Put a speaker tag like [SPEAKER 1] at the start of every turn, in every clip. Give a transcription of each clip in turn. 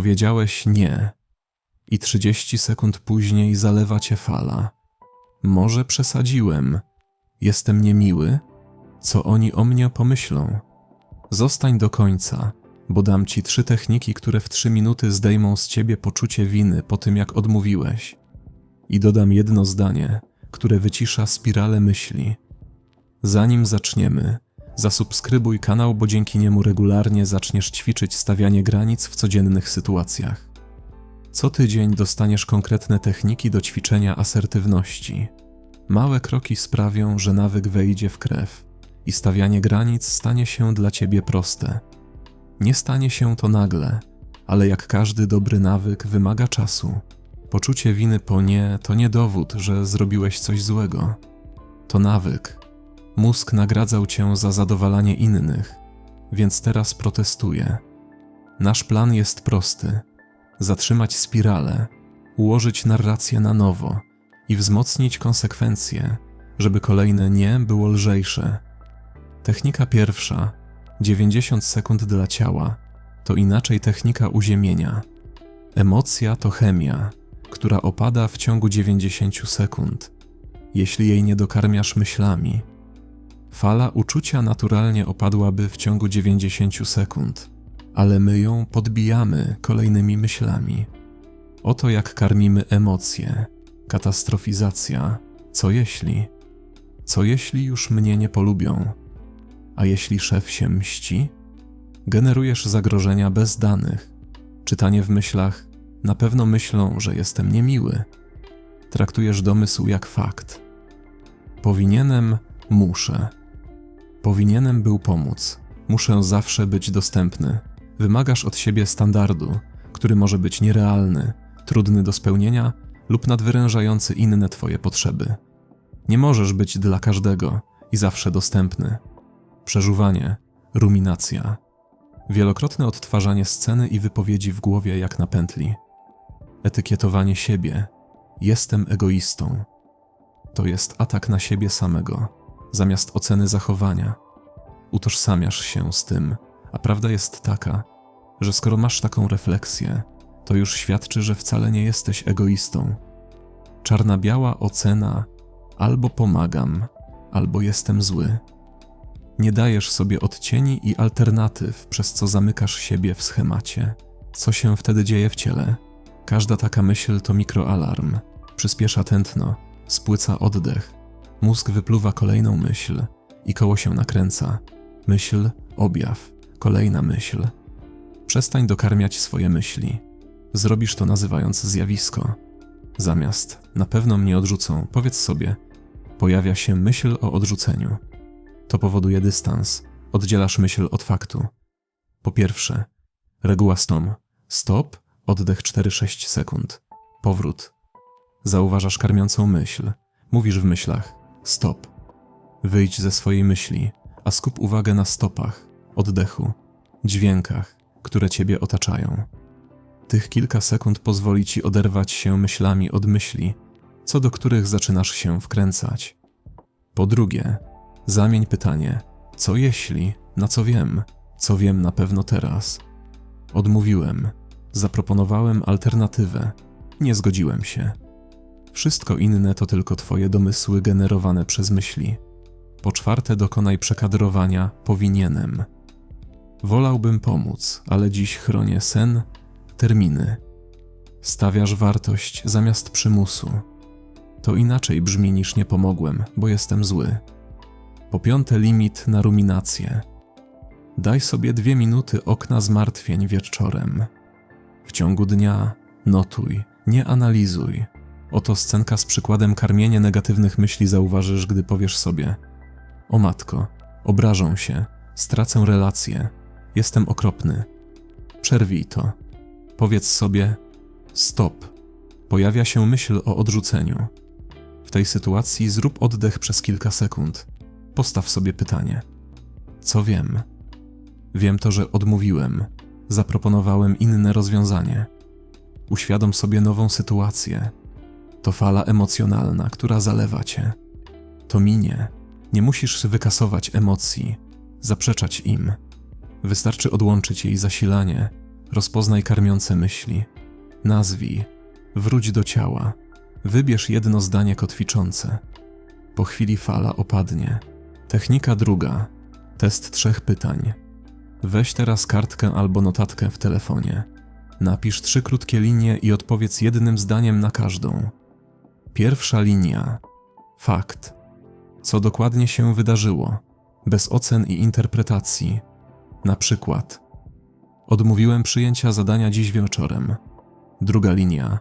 [SPEAKER 1] Powiedziałeś nie. I 30 sekund później zalewa cię fala. Może przesadziłem. Jestem niemiły? Co oni o mnie pomyślą? Zostań do końca, bo dam ci trzy techniki, które w trzy minuty zdejmą z ciebie poczucie winy po tym, jak odmówiłeś. I dodam jedno zdanie, które wycisza spiralę myśli. Zanim zaczniemy, zasubskrybuj kanał, bo dzięki niemu regularnie zaczniesz ćwiczyć stawianie granic w codziennych sytuacjach. Co tydzień dostaniesz konkretne techniki do ćwiczenia asertywności. Małe kroki sprawią, że nawyk wejdzie w krew i stawianie granic stanie się dla ciebie proste. Nie stanie się to nagle, ale jak każdy dobry nawyk wymaga czasu. Poczucie winy po nie to nie dowód, że zrobiłeś coś złego. To nawyk. Mózg nagradzał cię za zadowalanie innych, więc teraz protestuje. Nasz plan jest prosty: zatrzymać spiralę, ułożyć narrację na nowo i wzmocnić konsekwencje, żeby kolejne nie było lżejsze. Technika pierwsza 90 sekund dla ciała to inaczej technika uziemienia. Emocja to chemia, która opada w ciągu 90 sekund, jeśli jej nie dokarmiasz myślami. Fala uczucia naturalnie opadłaby w ciągu 90 sekund, ale my ją podbijamy kolejnymi myślami. Oto jak karmimy emocje. Katastrofizacja. Co jeśli? Co jeśli już mnie nie polubią? A jeśli szef się mści? Generujesz zagrożenia bez danych. Czytanie w myślach na pewno myślą, że jestem niemiły. Traktujesz domysł jak fakt. Powinienem, muszę. Powinienem był pomóc. Muszę zawsze być dostępny. Wymagasz od siebie standardu, który może być nierealny, trudny do spełnienia lub nadwyrężający inne Twoje potrzeby. Nie możesz być dla każdego i zawsze dostępny. Przeżuwanie, ruminacja, wielokrotne odtwarzanie sceny i wypowiedzi w głowie jak na pętli, etykietowanie siebie, jestem egoistą. To jest atak na siebie samego, zamiast oceny zachowania. Utożsamiasz się z tym, a prawda jest taka, że skoro masz taką refleksję, to już świadczy, że wcale nie jesteś egoistą. Czarna-biała ocena albo pomagam, albo jestem zły. Nie dajesz sobie odcieni i alternatyw, przez co zamykasz siebie w schemacie. Co się wtedy dzieje w ciele? Każda taka myśl to mikroalarm. Przyspiesza tętno, spłyca oddech. Mózg wypluwa kolejną myśl i koło się nakręca. Myśl, objaw, kolejna myśl. Przestań dokarmiać swoje myśli. Zrobisz to nazywając zjawisko. Zamiast na pewno mnie odrzucą, powiedz sobie, pojawia się myśl o odrzuceniu. To powoduje dystans, oddzielasz myśl od faktu. Po pierwsze, reguła STOM. Stop, oddech 4-6 sekund. Powrót. Zauważasz karmiącą myśl. Mówisz w myślach. Stop. Wyjdź ze swojej myśli, a skup uwagę na stopach, oddechu, dźwiękach, które ciebie otaczają. Tych kilka sekund pozwoli ci oderwać się myślami od myśli, co do których zaczynasz się wkręcać. Po drugie, zamień pytanie: co jeśli, na co wiem, co wiem na pewno teraz? Odmówiłem, zaproponowałem alternatywę, nie zgodziłem się. Wszystko inne to tylko twoje domysły generowane przez myśli. Po czwarte, dokonaj przekadrowania powinienem. Wolałbym pomóc, ale dziś chronię sen, terminy. Stawiasz wartość zamiast przymusu. To inaczej brzmi niż nie pomogłem, bo jestem zły. Po piąte, limit na ruminację. Daj sobie dwie minuty okna zmartwień wieczorem. W ciągu dnia notuj, nie analizuj. Oto scenka z przykładem karmienia negatywnych myśli zauważysz, gdy powiesz sobie: O matko, obrażą się, stracę relację, jestem okropny. Przerwij to. Powiedz sobie: Stop. Pojawia się myśl o odrzuceniu. W tej sytuacji zrób oddech przez kilka sekund. Postaw sobie pytanie: Co wiem? Wiem to, że odmówiłem, zaproponowałem inne rozwiązanie. Uświadom sobie nową sytuację. To fala emocjonalna, która zalewa cię. To minie. Nie musisz wykasować emocji, zaprzeczać im. Wystarczy odłączyć jej zasilanie, Rozpoznaj karmiące myśli. Nazwij. Wróć do ciała. Wybierz jedno zdanie kotwiczące. Po chwili fala opadnie. Technika druga. Test trzech pytań. Weź teraz kartkę albo notatkę w telefonie. Napisz trzy krótkie linie i odpowiedz jednym zdaniem na każdą. Pierwsza linia. Fakt. Co dokładnie się wydarzyło, bez ocen i interpretacji. Na przykład: Odmówiłem przyjęcia zadania dziś wieczorem. Druga linia.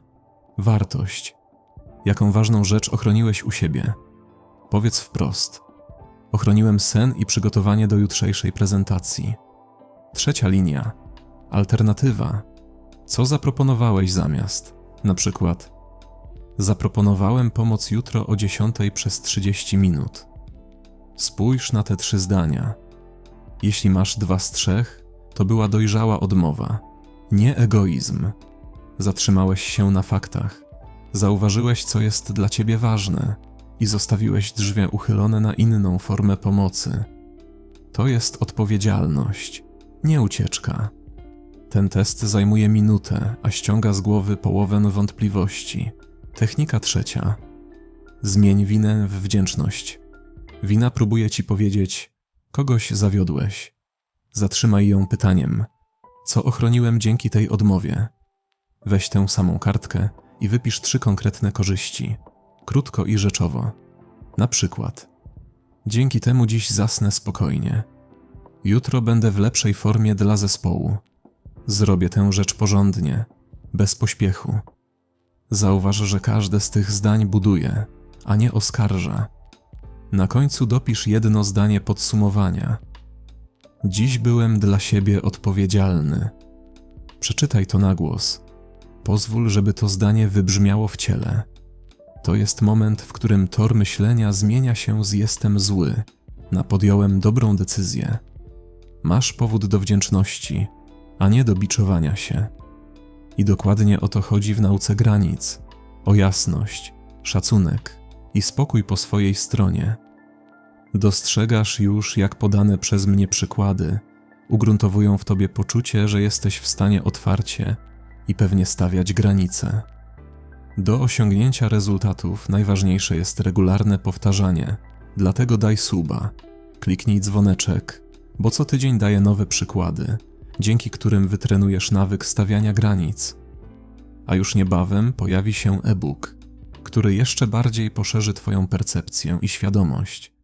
[SPEAKER 1] Wartość. Jaką ważną rzecz ochroniłeś u siebie? Powiedz wprost. Ochroniłem sen i przygotowanie do jutrzejszej prezentacji. Trzecia linia. Alternatywa. Co zaproponowałeś zamiast? Na przykład, zaproponowałem pomoc jutro o 10 przez 30 minut. Spójrz na te trzy zdania. Jeśli masz dwa z trzech, to była dojrzała odmowa, nie egoizm. Zatrzymałeś się na faktach, zauważyłeś, co jest dla ciebie ważne i zostawiłeś drzwi uchylone na inną formę pomocy. To jest odpowiedzialność, nie ucieczka. Ten test zajmuje minutę, a ściąga z głowy połowę wątpliwości. Technika trzecia. Zmień winę w wdzięczność. Wina próbuje ci powiedzieć: kogoś zawiodłeś. Zatrzymaj ją pytaniem: co ochroniłem dzięki tej odmowie? Weź tę samą kartkę i wypisz trzy konkretne korzyści, krótko i rzeczowo. Na przykład: Dzięki temu dziś zasnę spokojnie. Jutro będę w lepszej formie dla zespołu. Zrobię tę rzecz porządnie, bez pośpiechu. Zauważ, że każde z tych zdań buduje, a nie oskarża. Na końcu dopisz jedno zdanie podsumowania. Dziś byłem dla siebie odpowiedzialny. Przeczytaj to na głos. Pozwól, żeby to zdanie wybrzmiało w ciele. To jest moment, w którym tor myślenia zmienia się z jestem zły na podjąłem dobrą decyzję. Masz powód do wdzięczności, a nie do biczowania się. I dokładnie o to chodzi w nauce granic. O jasność, szacunek i spokój po swojej stronie. Dostrzegasz już, jak podane przez mnie przykłady. Ugruntowują w tobie poczucie, że jesteś w stanie otwarcie i pewnie stawiać granice. Do osiągnięcia rezultatów najważniejsze jest regularne powtarzanie, dlatego daj suba, kliknij dzwoneczek, bo co tydzień daję nowe przykłady, dzięki którym wytrenujesz nawyk stawiania granic. A już niebawem pojawi się e-book, który jeszcze bardziej poszerzy Twoją percepcję i świadomość